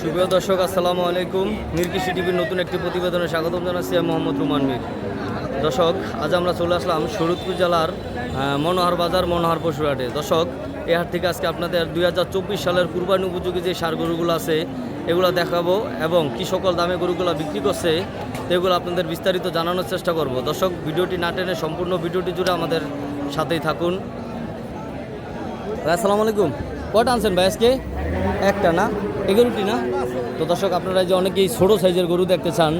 সুপ্রিয় দর্শক, আসসালামু আলাইকুম। মিরকিশি টিভির নতুন একটি প্রতিবেদনে স্বাগতম জানাচ্ছি আমি মোহাম্মদ রুমান মির। দর্শক, আজ আমরা চলে আসলাম শরৎপুর জেলার মনোহর বাজার, মনোহর পশুরহাটে। দর্শক, এই হাট থেকে আজকে আপনাদের দুই হাজার চব্বিশ সালের কুরবানি উপযোগী যে সার গরুগুলো আছে, এগুলো দেখাবো এবং কি সকল দামে গরুগুলো বিক্রি করছে, এগুলো আপনাদের বিস্তারিত জানানোর চেষ্টা করব। দর্শক, ভিডিওটি না টেনে সম্পূর্ণ ভিডিওটি জুড়ে আমাদের সাথেই থাকুন। আসসালামু আলাইকুম। কটা আনছেন ভাই আজকে? একটা না? এগারোটি না? তো দর্শক, আপনারা যে অনেকেই ছোটো সাইজের গরু দেখতে চান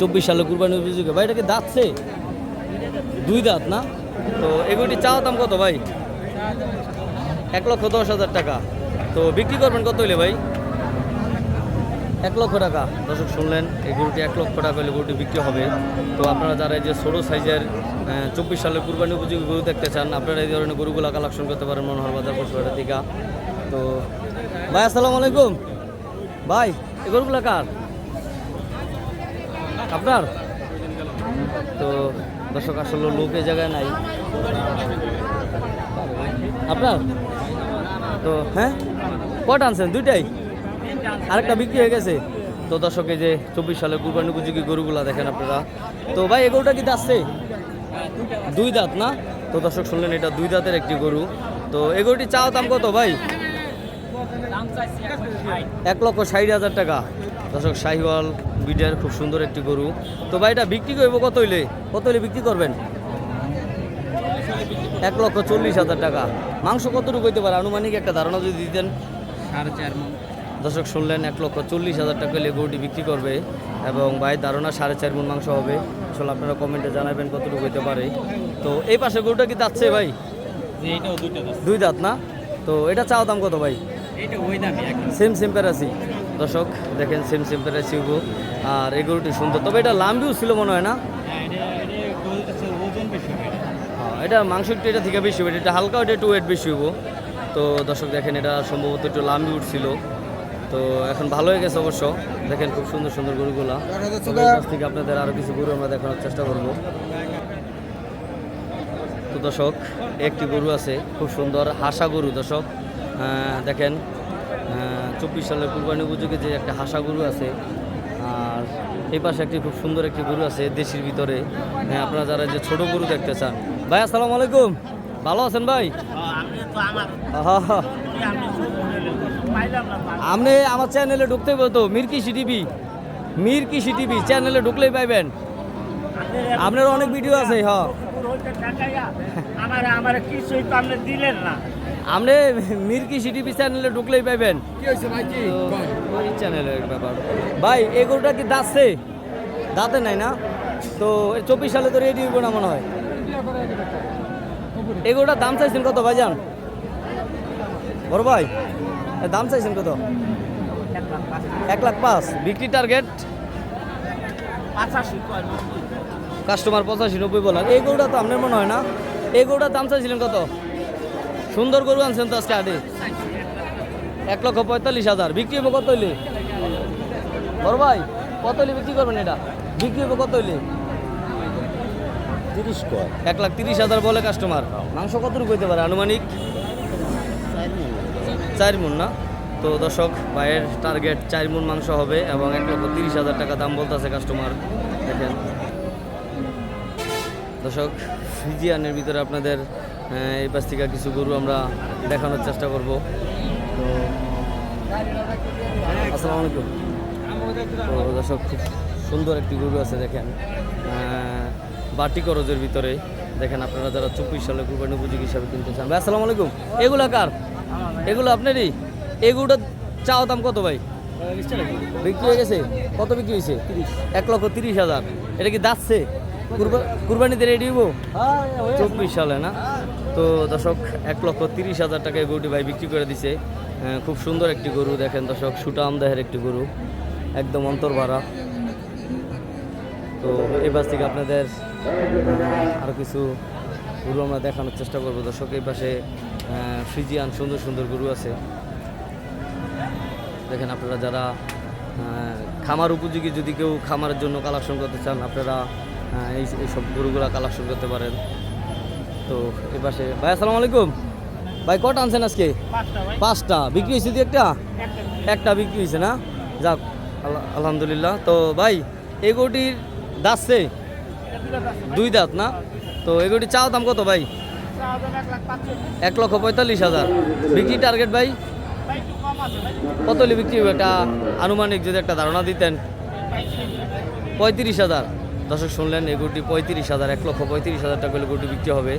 চব্বিশ সালে কুরবানি উপযোগী ভাই এটাকে দাঁতছে দুই দাঁত না? তো এগুলোটি চাওয়া দাম কত ভাই? এক লক্ষ দশ হাজার টাকা। তো বিক্রি করবেন কত হইলে ভাই? এক লক্ষ টাকা। দর্শক, শুনলেন, এই গরুটি এক লক্ষ টাকা হলে গরুটি বিক্রি হবে। তো আপনারা যারা এই যে ছোটো সাইজের চব্বিশ সালের কুরবানি উপযোগী গরু দেখতে চান, আপনারা এই ধরনের গরুগুলো কালেকশন করতে পারেন মনোহর বাজার পশুহাটের দিকা। তো ভাই, আসসালামু আলাইকুম। ভাই এই গরুগুলো কার? আপনার? তো দর্শক, আসলে লোক এই জায়গায় নাই। আপনার? তো হ্যাঁ? কটা আনছেন? দুইটাই? আরেকটা বিক্রি হয়ে গেছে। তো দর্শক যে চব্বিশ সালে কুরবানি উপযোগী গরুগুলা দেখেন আপনারা। তো ভাই এই গরুটা কি দাঁতছে? দুই দাঁত না? তো দর্শক, শুনলেন, এটা দুই দাঁতের একটি গরু। তো এই গরুটি চাও দাম কত ভাই? এক লক্ষ ষাট। হাজার টাকা। দর্শক শাহিওয়াল বিডের খুব সুন্দর একটি গরু। তো ভাই এটা বিক্রি করব কত হইলে? কত হইলে বিক্রি করবেন? এক লক্ষ চল্লিশ হাজার টাকা। মাংস কতটুকু হইতে পারে? আনুমানিক একটা ধারণা যদি দিতেন। সাড়ে চার দর্শক শুনলেন এক লক্ষ চল্লিশ হাজার টাকা হলে গরুটি বিক্রি করবে এবং ভাই ধারণা সাড়ে চার মন মাংস হবে। আসলে আপনারা কমেন্টে জানাবেন কতটুকু হইতে পারে। তো এই পাশে গরুটা কি যাচ্ছে ভাই? দুই দাঁত না? তো এটা চাওয়া দাম কত ভাই? সেম সেম প্যারাসি। দর্শক দেখেন সেম সেম প্যারাসি হব আর এই গরুটি সুন্দর। তবে এটা লাম্বিও ছিল মনে হয় না? হ্যাঁ এটা এটা এটা। হ্যাঁ, এটা মাংস একটু এটা থেকে বেশি হবে। এটা হালকা ওটা একটু ওয়েট বেশি হব তো দর্শক দেখেন এটা সম্ভবত একটু লাম্বি উঠছিল তো এখন ভালো হয়ে গেছে অবশ্য। দেখেন খুব সুন্দর সুন্দর গরুগুলা। থেকে আপনাদের আরও কিছু গরু আমরা দেখানোর চেষ্টা করব। তো দর্শক একটি গরু আছে খুব সুন্দর হাসা গরু দর্শক। দেখেন চব্বিশ সালের কুরবানি উপযোগী যে একটা হাসা গরু আছে, আর এই পাশে একটি খুব সুন্দর একটি গরু আছে দেশির ভিতরে। হ্যাঁ আপনারা যারা যে ছোট গরু দেখতে চান। ভাই, আসসালামু আলাইকুম। ভালো আছেন ভাই? আপনি আমার চ্যানেলে ঢুকতে তো, মির কৃষি টিভি। মির কৃষি টিভি, চ্যানেলে ঢুকলেই পাইবেন। আপনার অনেক ভিডিও আছে হ্যাঁ আমার আমার কিছুই তো আপনি দিলেন না। আপনি মির কৃষি টিভি চ্যানেলে ঢুকলেই পাইবেন। কি হয়েছে ভাই কি? ওই চ্যানেলের ব্যাপার। ভাই এই গরুটা কি দাঁতছে? দাঁতে নাই না? তো এই চব্বিশ সালে তো রেডি হইব না মনে হয়। এই গরুটার দাম চাইছেন কত ভাই জান বড় ভাই দাম চাইছেন কত? এক লাখ পাঁচ। বিক্রি টার্গেট কাস্টমার পঁচাশি নব্বই বলার। এই গরুটা তো আপনার মনে হয় না? এই গরুটার দাম চাইছিলেন কত? সুন্দর গরু আনছেন তো আজকে আটে এক লক্ষ পঁয়তাল্লিশ হাজার। বিক্রি হব কত হইলে? বড় ভাই কত হইলে বিক্রি করবেন এটা? বিক্রি হব কত হইলে? তিরিশ এক লাখ তিরিশ হাজার বলে কাস্টমার মাংস কতটুকু হইতে পারে? আনুমানিক? চার মন না? তো দর্শক ভাইয়ের টার্গেট চার মন মাংস হবে এবং এক লক্ষ তিরিশ হাজার টাকা দাম বলতেছে কাস্টমার দেখেন। দর্শক ফিজিয়ানের ভিতরে আপনাদের এই পাশ থেকে কিছু গরু আমরা দেখানোর চেষ্টা করব। তো আসসালামু আলাইকুম। তো দর্শক খুব সুন্দর একটি গরু আছে দেখেন। বাটি করজের ভিতরে দেখেন আপনারা যারা চব্বিশ সালে কুরবানি উপযোগী হিসাবে কিনতে চান। ভাই আসসালামু আলাইকুম। এগুলা কার? এগুলো আপনারই? এগুলোটা চাও দাম কত ভাই? বিক্রি হয়ে গেছে? কত বিক্রি হয়েছে? এক লক্ষ তিরিশ হাজার। এটা কি দাচ্ছে কুরবা- কুরবানিতে রেডি হব চব্বিশ সালে না? তো দর্শক, এক লক্ষ তিরিশ হাজার টাকায় গরুটি ভাই বিক্রি করে দিছে। খুব সুন্দর একটি গরু, দেখেন দর্শক সুটা আমদাহের একটি গরু, একদম অন্তর ভাড়া তো এই বাস থেকে আপনাদের আরও কিছু গরু আমরা দেখানোর চেষ্টা করব। দর্শক, এই পাশে ফ্রিজিয়ান সুন্দর সুন্দর গরু আছে। দেখেন আপনারা যারা খামার উপযোগী যদি কেউ খামারের জন্য কালেকশন করতে চান, আপনারা এই এইসব গরুগুলা কালেকশন করতে পারেন। তো এই পাশে। ভাই আসসালামু আলাইকুম। ভাই কটা আনছেন আজকে? পাঁচটা বিক্রি হয়েছে একটা? একটা বিক্রি হয়েছে। না? যাক আল- আলহামদুলিল্লাহ। তো ভাই এই গরুটির দাঁতছে দুই দাঁত না? তো এই গরুটির চাওয়া দাম কত ভাই? এক লক্ষ পঁয়তাল্লিশ হাজার। বিক্রি টার্গেট ভাই? কত বিক্রি হবে? একটা আনুমানিক যদি একটা ধারণা দিতেন। পঁয়ত্রিশ হাজার। দর্শক শুনলেন এই পঁয়ত্রিশ হাজার এক লক্ষ পঁয়ত্রিশ হাজার টাকা হলে গরুটি বিক্রি হবে।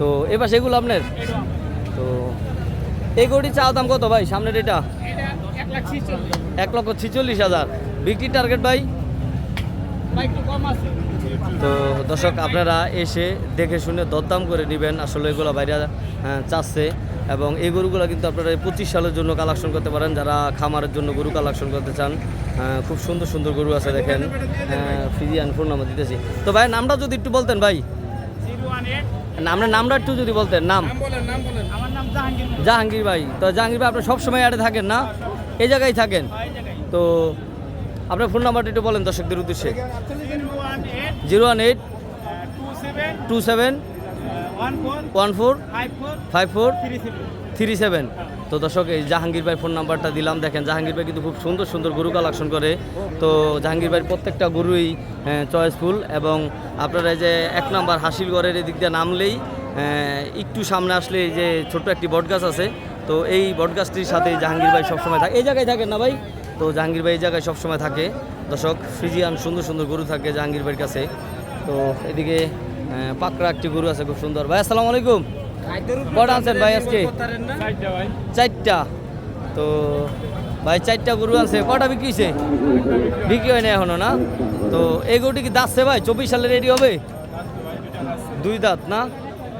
তো এবার সেগুলো আপনার? তো এই গরুটি চাওয়া দাম কত ভাই? সামনের এটা? এক লক্ষ ছিচল্লিশ হাজার। বিক্রি টার্গেট ভাই? তো দর্শক আপনারা এসে দেখে শুনে দরদাম করে নেবেন। আসলে এগুলো বাইরে আহ, চাচ্ছে। এবং এই গরুগুলো কিন্তু আপনারা এই পঁচিশ সালের জন্য কালেকশন করতে পারেন। যারা খামারের জন্য গরু কালেকশন করতে চান খুব সুন্দর সুন্দর গরু আছে দেখেন। ফিজিয়ান ফোন নাম্বার দিতেছি। তো ভাই নামটা যদি একটু বলতেন ভাই। আপনার নামটা একটু যদি বলতেন নাম। জাহাঙ্গীর জাহাঙ্গীর ভাই। তো জাহাঙ্গীর ভাই আপনি সবসময় অ্যাডে থাকেন না? এই জায়গায় থাকেন? তো আপনার ফোন নাম্বারটা একটু বলেন দর্শকদের উদ্দেশ্যে। Zero one eight two seven two seven one four five four three seven. তো দর্শক এই জাহাঙ্গীর ভাই ফোন নাম্বারটা দিলাম। দেখেন জাহাঙ্গীর ভাই কিন্তু খুব সুন্দর সুন্দর গরু কালেকশন করে। তো জাহাঙ্গীর ভাইয়ের প্রত্যেকটা গরুই চয়েসফুল এবং আপনারা এই যে এক নাম্বার হাসিলগড়ের এদিক দিয়ে নামলেই একটু সামনে আসলে যে ছোট্ট একটি বটগাছ আছে। তো এই বটগাছটির সাথে জাহাঙ্গীর ভাই সবসময় থাকে। এই জায়গায় থাকেন না ভাই? তো জাহাঙ্গীর ভাই এই জায়গায় সবসময় থাকে। দর্শক ফ্রিজিয়ান সুন্দর সুন্দর গরু থাকে জাহাঙ্গীর ভাইয়ের কাছে। তো এদিকে পাকড়া একটি গরু আছে, খুব সুন্দর। ভাই, আসসালামু আলাইকুম। কটা আনছেন ভাই আজকে? চারটা। তো, ভাই, চারটা গরু আনছে কটা বিক্রি হয়েছে? বিক্রি হয় না এখনও, না? তো, এই গরুটি কি দাঁতছে ভাই? চব্বিশ সালে রেডি হবে? দুই দাঁত, না?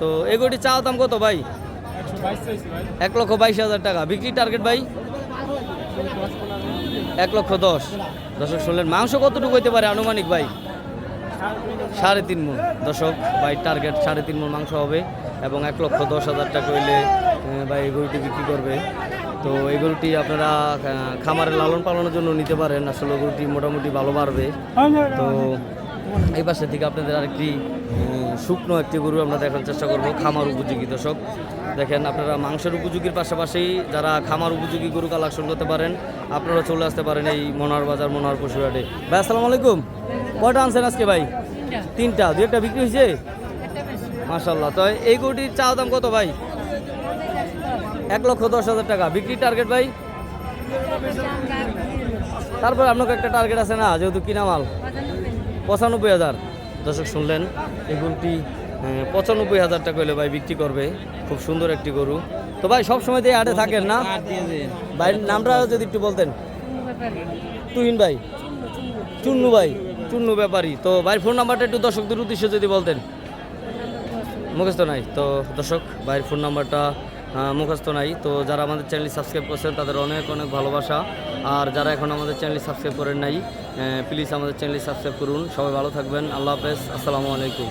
তো, এই গরুটি চাওয়া দাম কত ভাই? এক লক্ষ বাইশ হাজার টাকা। বিক্রি টার্গেট ভাই? এক লক্ষ দশ। দর্শক শুনলেন, মাংস কতটুকু হইতে পারে আনুমানিক ভাই? সাড়ে তিন মন দশক বাই টার্গেট সাড়ে তিন মন মাংস হবে এবং এক লক্ষ দশ হাজার টাকা হইলে বা এই গরুটি বিক্রি করবে। তো এই গরুটি আপনারা খামারে লালন পালনের জন্য নিতে পারেন। আসলে গরুটি মোটামুটি ভালো বাড়বে। তো এই পাশে থেকে আপনাদের আরেকটি শুকনো একটি গরু আমরা দেখার চেষ্টা করব, খামার উপযোগী। দর্শক, দেখেন আপনারা মাংসের উপযোগীর পাশাপাশি যারা খামার উপযোগী গরু কালেকশন করতে পারেন, আপনারা চলে আসতে পারেন এই মনোহর বাজার মনোহর পশুহাটে। ভাই, আসসালামু আলাইকুম। কয়টা আনছেন আজকে ভাই? তিনটা। দু একটা বিক্রি হয়েছে? মাশাল্লাহ তো এই গরুটির চা দাম কত ভাই? এক লক্ষ দশ হাজার টাকা। বিক্রি টার্গেট ভাই? তারপর আপনাকে একটা টার্গেট আছে না যেহেতু কিনা মাল। পঁচানব্বই হাজার। দর্শক শুনলেন? এই গরুটি পঁচানব্বই হাজার টাকা হলে ভাই বিক্রি করবে। খুব সুন্দর একটি গরু। তো ভাই সব সময় দিয়ে হাটে থাকেন না? ভাইয়ের নামটা যদি একটু বলতেন। তুহিন ভাই। চুন্নু ভাই। চুন্নু ব্যাপারী তো ভাইয়ের ফোন নাম্বারটা একটু দর্শকদের উদ্দেশ্যে যদি বলতেন। মুখস্থ নাই। তো দর্শক, ভাইয়ের ফোন নাম্বারটা মুখস্থ নাই। তো যারা আমাদের চ্যানেল সাবস্ক্রাইব করছেন, তাদের অনেক অনেক ভালোবাসা। আর যারা এখন আমাদের চ্যানেল সাবস্ক্রাইব করেন নাই প্লিজ আমাদের চ্যানেল সাবস্ক্রাইব করুন। সবাই ভালো থাকবেন। আল্লাহ হাফেজ। আসসালামু আলাইকুম।